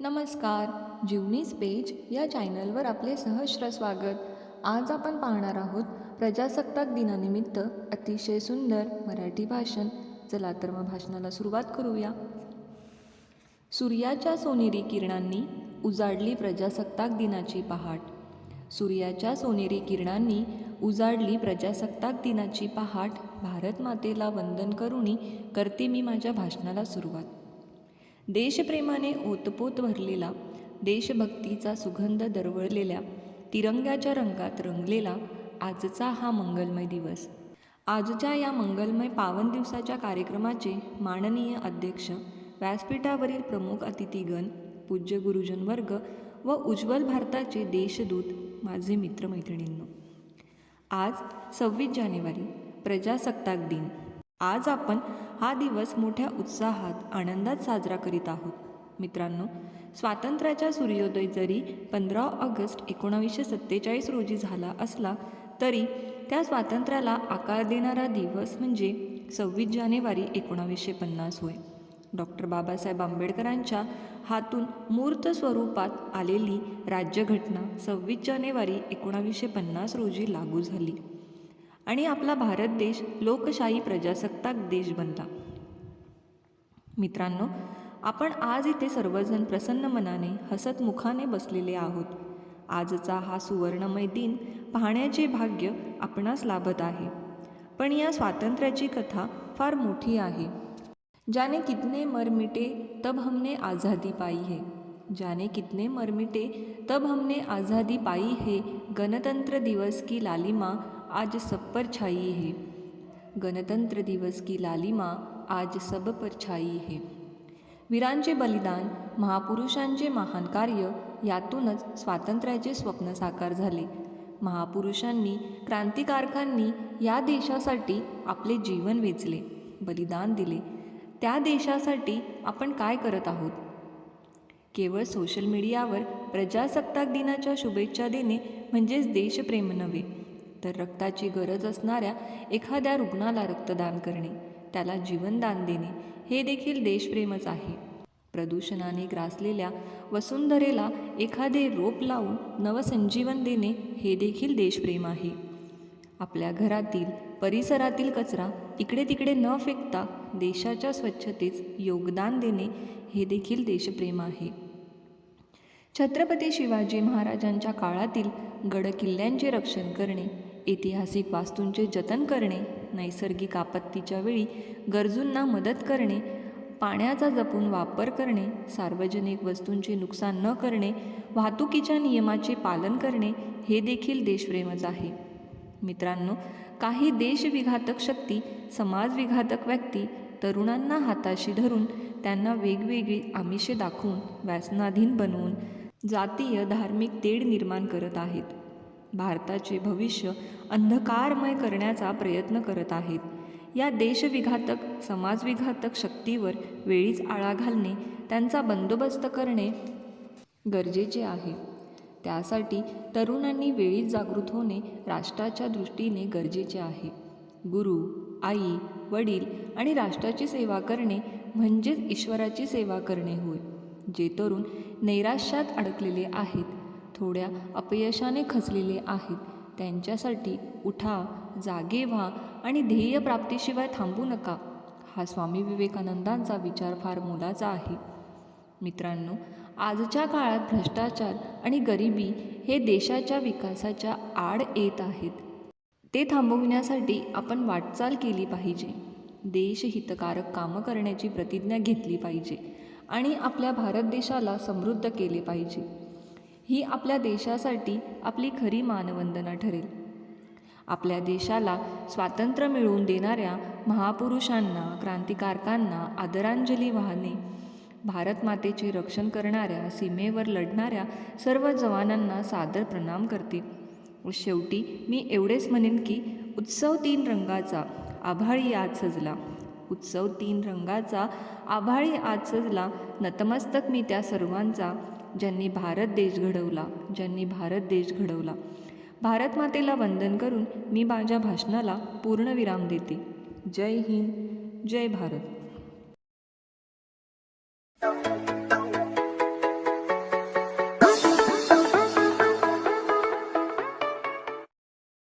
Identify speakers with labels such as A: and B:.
A: नमस्कार जीवनीज पेज या चॅनलवर आपले सहस्र स्वागत. आज आपण पाहणार आहोत प्रजासत्ताक दिनानिमित्त अतिशय सुंदर मराठी भाषण. चला तर मग भाषणाला सुरुवात करूया. सूर्याच्या सोनेरी किरणांनी उजाडली प्रजासत्ताक दिनाची पहाट. सूर्याच्या सोनेरी किरणांनी उजाडली प्रजासत्ताक दिनाची पहाट भारत मातेला वंदन करुणी करते मी माझ्या भाषणाला सुरुवात. देशप्रेमाने ओतपोत भरलेला देशभक्तीचा सुगंध दरवळलेल्या तिरंग्याच्या रंगात रंगलेला आजचा हा मंगलमय दिवस. आजच्या या मंगलमय पावन दिवसाच्या कार्यक्रमाचे माननीय अध्यक्ष व्यासपीठावरील प्रमुख अतिथीगण पूज्य गुरुजन वर्ग व उज्ज्वल भारताचे देशदूत माझे मित्रमैत्रिणींनो. आज सव्वीस जानेवारी प्रजासत्ताक दिन. आज आपण हा दिवस मोठ्या उत्साहात आनंदात साजरा करीत आहोत. मित्रांनो स्वातंत्र्याचा सूर्योदय जरी पंधरा ऑगस्ट एकोणावीसशे सत्तेचाळीस रोजी झाला असला तरी त्या स्वातंत्र्याला आकार देणारा दिवस म्हणजे सव्वीस जानेवारी एकोणावीसशे पन्नास होय. डॉक्टर बाबासाहेब आंबेडकरांच्या हातून मूर्त स्वरूपात आलेली राज्यघटना सव्वीस जानेवारी एकोणावीसशे पन्नास रोजी लागू झाली. आणि आपला भारत देश लोकशाही प्रजासत्ताक देश बनला मित्रांनो आपण आज इथे सर्वजण प्रसन्न मनाने हसत मुखाने बसलेले आहोत. आजचा हा सुवर्णमय दिन पाहण्याचे भाग्य आपणास लाभत आहे. पण या स्वातंत्र्याची कथा फार मोठी आहे. ज्याने कितने मर मिटे तब हमने आझादी पाई है. जाने कितने मर मिटे तब हमने आज़ादी पाई है गणतंत्र दिवस की लालिमा आज सब पर छाई है। गणतंत्र दिवस की लालिमा आज सब पर छाई है। वीरांचे बलिदान महापुरुषांचे महान कार्य यातूनच स्वातंत्र्याचे स्वप्न साकार झाले. महापुरुषांनी क्रांतिकारकांनी या देशासाठी आपले जीवन वेचले बलिदान दिले. त्या देशासाठी आपण काय करत आहोत? केवळ सोशल मीडियावर प्रजासत्ताक दिनाच्या शुभेच्छा देणे म्हणजेच देशप्रेम नव्हे तर रक्ताची गरज असणाऱ्या एखाद्या रुग्णाला रक्तदान करणे त्याला जीवनदान देणे हे देखील देशप्रेमच आहे. प्रदूषणाने ग्रासलेल्या वसुंधरेला एखादे रोप लावून नवसंजीवन देणे हे देखील देशप्रेम आहे. आपल्या घरातील परिसरातील कचरा इकडे तिकडे न फेकता देशाच्या स्वच्छतेस योगदान देणे हे देखील देशप्रेम आहे. छत्रपती शिवाजी महाराजांच्या काळातील गडकिल्ल्यांचे रक्षण करणे ऐतिहासिक वास्तूंचे जतन करणे नैसर्गिक आपत्तीच्या वेळी गरजूंना मदत करणे पाण्याचा जपून वापर करणे सार्वजनिक वस्तूंचे नुकसान न करणे वाहतुकीच्या नियमाचे पालन करणे हे देखील देशप्रेमच आहे. मित्रांनो काही देशविघातक शक्ती समाजविघातक व्यक्ती तरुणांना हाताशी धरून त्यांना वेगवेगळी आमिषे दाखवून व्यसनाधीन बनवून जातीय धार्मिक तेढ निर्माण करत आहेत. भारताचे भविष्य अंधकारमय करण्याचा प्रयत्न करत आहेत. या देशविघातक समाजविघातक शक्तीवर वेळीच आळा घालणे त्यांचा बंदोबस्त करणे गरजेचे आहे. त्यासाठी तरुणांनी वेळीच जागृत होणे राष्ट्राच्या दृष्टीने गरजेचे आहे. गुरु आई वडील आणि राष्ट्राची सेवा करणे म्हणजेच ईश्वराची सेवा करणे होय जे तरुण नैराश्यात अडकलेले आहेत. थोड्या अपयशाने खचलेले आहेत. त्यांच्यासाठी उठा जागे व्हा आणि ध्येयप्राप्तीशिवाय थांबू नका. हा स्वामी विवेकानंदांचा विचार फार मोलाचा आहे. मित्रांनो आजच्या काळात भ्रष्टाचार आणि गरिबी हे देशाच्या विकासाच्या आड येत आहेत. ते थांबवण्यासाठी आपण वाटचाल केली पाहिजे. देशहितकारक कामं करण्याची प्रतिज्ञा घेतली पाहिजे आणि आपल्या भारत देशाला समृद्ध केले पाहिजे. ही आपल्या देशासाठी आपली खरी मानवंदना ठरेल. आपल्या देशाला स्वातंत्र्य मिळवून देणाऱ्या महापुरुषांना क्रांतिकारकांना आदरांजली वाहणे भारतमातेचे रक्षण करणाऱ्या सीमेवर लढणाऱ्या सर्व जवानांना सादर प्रणाम करते. व शेवटी मी एवढेच म्हणेन की उत्सव तीन रंगाचा आभाळी आज सजला. उत्सव तीन रंगाचा आभाळी आज सजला. नतमस्तक मी त्या सर्वांचा. ज्यांनी भारत देश घडवला ज्यांनी भारत देश घडवला. भारतमातेला वंदन करून मी माझ्या भाषणाला पूर्णविराम देते. जय हिंद जय भारत.